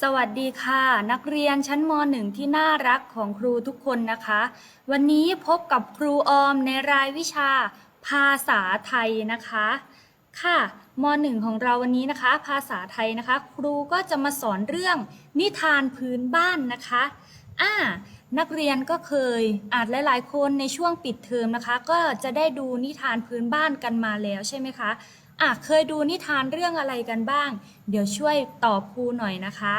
สวัสดีค่ะ นักเรียนชั้นม .1 ที่น่ารักของครูทุกคนนะคะ วันนี้พบกับครูออมในรายวิชาภาษาไทยนะคะ ค่ะม .1 ของเราวันนี้นะคะ ภาษาไทยนะคะ ครูก็จะมาสอนเรื่องนิทานพื้นบ้านนะคะอ่านักเรียนก็เคยอาจหลาย ๆ คนในช่วงปิดเทอมนะคะ ก็จะได้ดูนิทานพื้นบ้านกันมาแล้วใช่ไหมคะ อะเคยดูนิทานเรื่องอะไรกันบ้าง เดี๋ยวช่วยตอบครูหน่อยนะคะ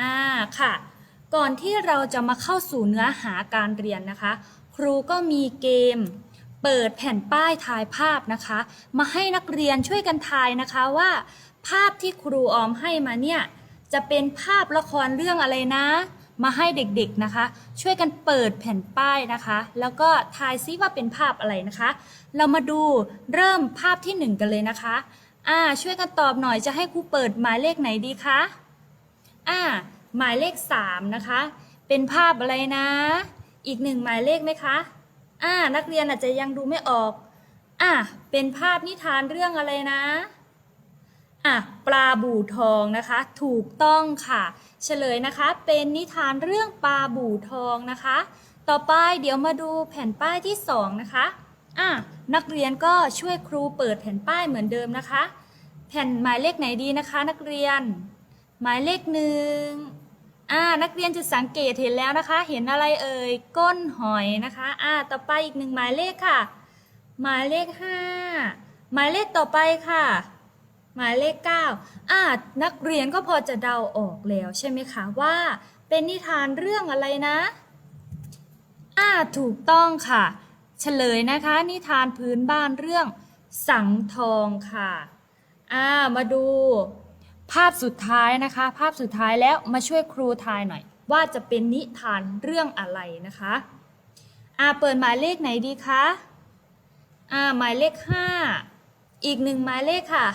อ่าค่ะ ก่อนที่เราจะมาเข้าสู่เนื้อหาการเรียนนะคะ ครูก็มีเกม เปิดแผ่นป้ายทายภาพนะคะ มาให้นักเรียนช่วยกันทายนะคะว่า ภาพที่ครูออมให้มาเนี่ยจะเป็นภาพละครเรื่องอะไรนะ มาให้เด็กๆนะคะ ช่วยกันเปิดแผ่นป้ายนะคะ แล้วก็ทายซิว่าเป็นภาพอะไรนะคะ เรามาดูเริ่มภาพที่หนึ่งกันเลยนะคะอ่าช่วยกันตอบหน่อยจะให้ครูเปิดหมายเลขไหนดีคะอ่าหมายเลขสามนะคะ เป็นภาพอะไรนะ อีกหนึ่งหมายเลขไหมคะอ่านักเรียนอาจจะยังดูไม่ออกอะเป็นภาพนิทานเรื่องอะไรนะ อะปลาบู่ทองนะคะ ถูกต้องค่ะ เฉลยนะคะ เป็นนิทานเรื่องปลาบู่ทองนะคะ ต่อไปเดี๋ยวมาดูแผ่นป้ายที่สองนะคะอะนักเรียนก็ช่วยครูเปิดแผ่นป้ายเหมือนเดิมนะคะ แผ่นหมายเลขไหนดีนะคะ นักเรียน หมายเลขหนึ่งอ่านักเรียนจะสังเกตเห็นแล้วนะคะ เห็นอะไรเอ่ยก้นหอยนะคะอ่าต่อไปอีกหนึ่งหมายเลขค่ะ หมายเลขห้าหมายเลขต่อไปค่ะ หมายเลขเก้าอ่านักเรียนก็พอจะเดาออกแล้วใช่ไหมคะว่า เป็นนิทานเรื่องอะไรนะอ่าถูกต้องค่ะ เฉลยนะคะ นิทานพื้นบ้านเรื่อง สังทองค่ะอ่ามาดู ภาพสุดท้ายนะคะ ภาพสุดท้ายแล้วมาช่วยครูทายหน่อย ว่าจะเป็นนิทานเรื่องอะไรนะคะอ่าเปิดหมายเลขไหนดีคะอ่าหมายเลขห้าอีกหนึ่งหมายเลขค่ะ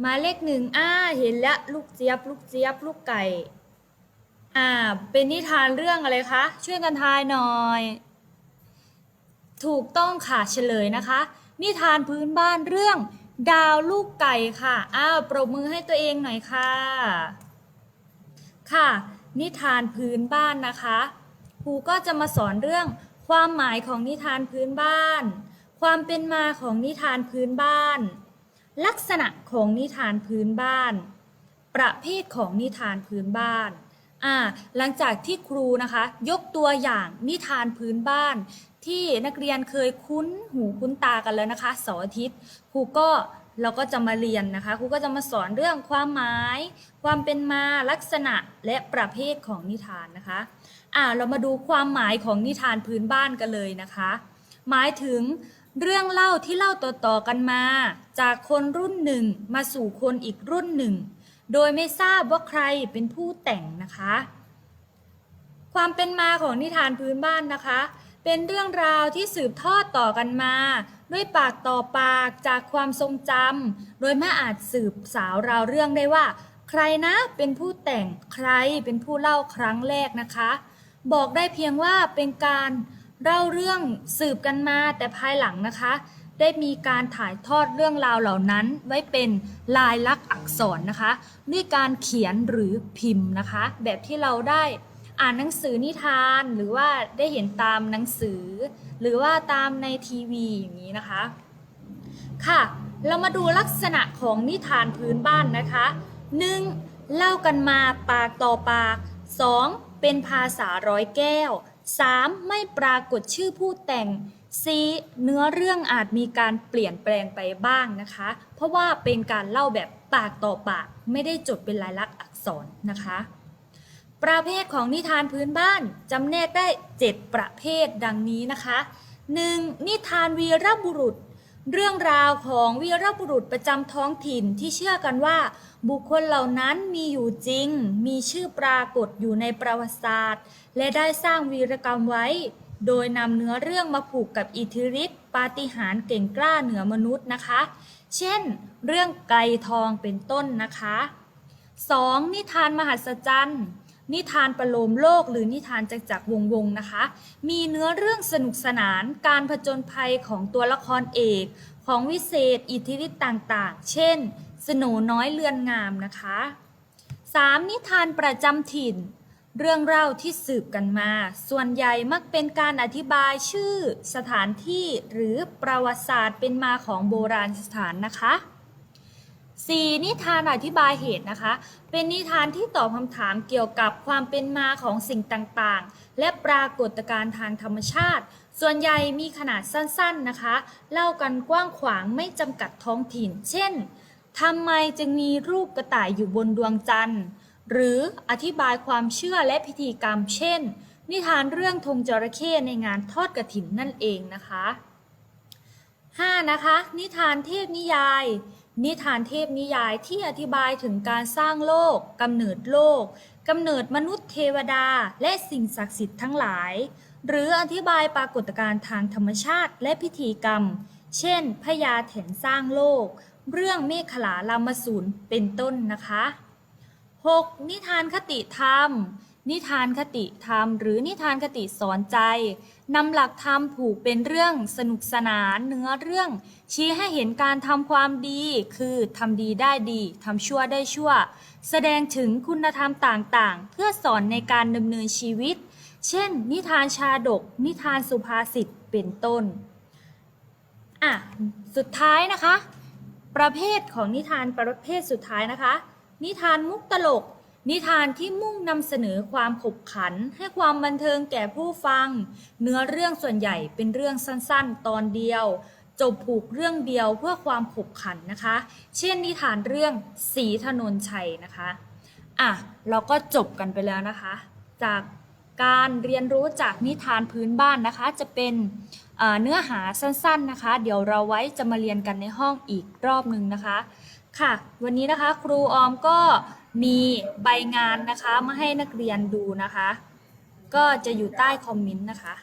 หมายเลขหนึ่งอ่าเห็นแล้วลูกเจี๊ยบ ลูกเจี๊ยบ ลูกไก่ อ่า เป็นนิทานเรื่องอะไรคะ ช่วยกันทายหน่อย ถูกต้องค่ะเฉลยนะคะ นิทานพื้นบ้านเรื่อง ดาวลูกไก่ค่ะ อ้าวปรบมือให้ตัวเองหน่อยค่ะ ค่ะ นิทานพื้นบ้านนะคะครูก็จะมาสอนเรื่องความหมายของนิทานพื้นบ้าน ความเป็นมาของนิทานพื้นบ้าน ลักษณะของนิทานพื้นบ้าน ประเภทของนิทานพื้นบ้านอ่าหลังจากที่ครูนะคะ ยกตัวอย่างนิทานพื้นบ้าน ที่นักเรียนเคยคุ้นหูคุ้นตากันแล้วนะคะเสาร์อาทิตย์ครูก็เราก็จะมาเรียนนะคะครูก็จะมาสอนเรื่องความหมาย ความเป็นมาลักษณะและประเภทของนิทานนะคะอ่าเรามาดูความหมายของนิทานพื้นบ้านกันเลยนะคะ หมายถึง เรื่องเล่าที่เล่าต่อๆกันมา จากคนรุ่นหนึ่งมาสู่คนอีกรุ่นหนึ่ง โดยไม่ทราบว่าใครเป็นผู้แต่งนะคะ ความเป็นมาของนิทานพื้นบ้านนะคะ เป็นเรื่องราวที่สืบทอดต่อกันมา ด้วยปากต่อปากจากความทรงจำโดยไม่อาจสืบสาวราวเรื่องได้ว่า ใครนะเป็นผู้แต่งใครเป็นผู้เล่าครั้งแรกนะคะ บอกได้เพียงว่าเป็นการ เล่าเรื่องสืบกันมาแต่ภายหลังนะคะ ได้มีการถ่ายทอดเรื่องราวเหล่านั้น ไว้เป็นลายลักษณ์อักษรนะคะ ด้วยการเขียนหรือพิมพ์นะคะ แบบที่เราได้อ่านหนังสือนิทานหรือว่าได้เห็นตามหนังสือ หรือว่าตามในทีวีอย่างนี้นะคะ ค่ะ เรามาดูลักษณะของนิทานพื้นบ้านนะคะ 1. เล่ากันมาปากต่อปาก 2. เป็นภาษาร้อยแก้ว 3. ไม่ปรากฏชื่อผู้แต่ง 4. เนื้อเรื่องอาจมีการเปลี่ยนแปลงไปบ้างนะคะ เพราะว่าเป็นการเล่าแบบปากต่อปาก ไม่ได้จดเป็นลายลักษณ์อักษรนะคะ ประเภทของนิทานพื้นบ้านจำแนกได้ 7 ประเภทดังนี้นะคะ 1. นิทานวีรบุรุษ เรื่องราวของวีรบุรุษประจำท้องถิ่นที่เชื่อกันว่า บุคคลเหล่านั้นมีอยู่จริง มีชื่อปรากฏอยู่ในประวัติศาสตร์ และได้สร้างวีรกรรมไว้ โดยนำเนื้อเรื่องมาผูกกับอิทธิฤทธิปาฏิหาริย์เก่งกล้าเหนือมนุษย์นะคะ เช่น เรื่องไก่ทองเป็นต้นนะคะ 2. นิทานมหัศจรรย์ นิทานประโลมโลกหรือนิทานจักจักรวงวงนะคะ มีเนื้อเรื่องสนุกสนานการผจญภัยของตัวละครเอก ของวิเศษอิทธิฤทธิ์ต่างๆ เช่น สโหนน้อยเลือนงามนะคะ 3. นิทานประจำถิ่น เรื่องเล่าที่สืบกันมา ส่วนใหญ่มักเป็นการอธิบายชื่อ สถานที่ หรือประวัติศาสตร์เป็นมาของโบราณสถานนะคะ 4. นิทานอธิบายเหตุนะคะ เป็นนิทานที่ตอบคำถามเกี่ยวกับความเป็นมาของสิ่งต่างๆ และปรากฏการณ์ทางธรรมชาติ ส่วนใหญ่มีขนาดสั้นๆนะคะ เล่ากันกว้างขวางไม่จำกัดท้องถิ่น เช่นทำไมจึงมีรูปกระต่ายอยู่บนดวงจันทร์ หรืออธิบายความเชื่อและพิธีกรรม เช่น นิทานเรื่องธงจระเข้ในงานทอดกระถินนั่นเองนะคะ 5. นะคะ นิทานเทพนิยาย นิทานเทพนิยายที่อธิบายถึงการสร้างโลกกำเนิดโลกกำเนิดมนุษย์เทวดาและสิ่งศักดิ์สิทธิ์ทั้งหลาย หรืออธิบายปรากฏการณ์ทางธรรมชาติและพิธีกรรม เช่นพญาแถนสร้างโลก เรื่องเมฆขลาลามสูรเป็นต้นนะคะ 6. นิทานคติธรรม นิทานคติธรรม หรือนิทานคติสอนใจนำหลักธรรมผูกเป็นเรื่องสนุกสนานเนื้อเรื่อง ชี้ให้เห็นการทำความดี คือทำดีได้ดีทำชั่วได้ชั่ว แสดงถึงคุณธรรมต่างๆ เพื่อสอนในการดำเนินชีวิต เช่น นิทานชาดก นิทานสุภาษิตเป็นต้นอะสุดท้ายนะคะ ประเภทของนิทานประเภทสุดท้ายนะคะ นิทานมุกตลก นิทานที่มุ่งนำเสนอความขบขันให้ความบันเทิงแก่ผู้ฟัง เนื้อเรื่องส่วนใหญ่เป็นเรื่องสั้นๆ ตอนเดียว จบผูกเรื่องเดียวเพื่อความขบขันนะคะ เช่นนิทานเรื่องสีถนนชัยนะคะอะเราก็จบกันไปแล้วนะคะ จากการเรียนรู้จากนิทานพื้นบ้านนะคะ จะเป็นเนื้อหาสั้นๆนะคะ เดี๋ยวเราไว้จะมาเรียนกันในห้องอีกรอบหนึ่งนะคะ ค่ะ วันนี้นะคะครูออมก็มีใบงานนะคะมาให้นักเรียนดูนะคะ ก็จะอยู่ใต้คอมเมนต์นะคะ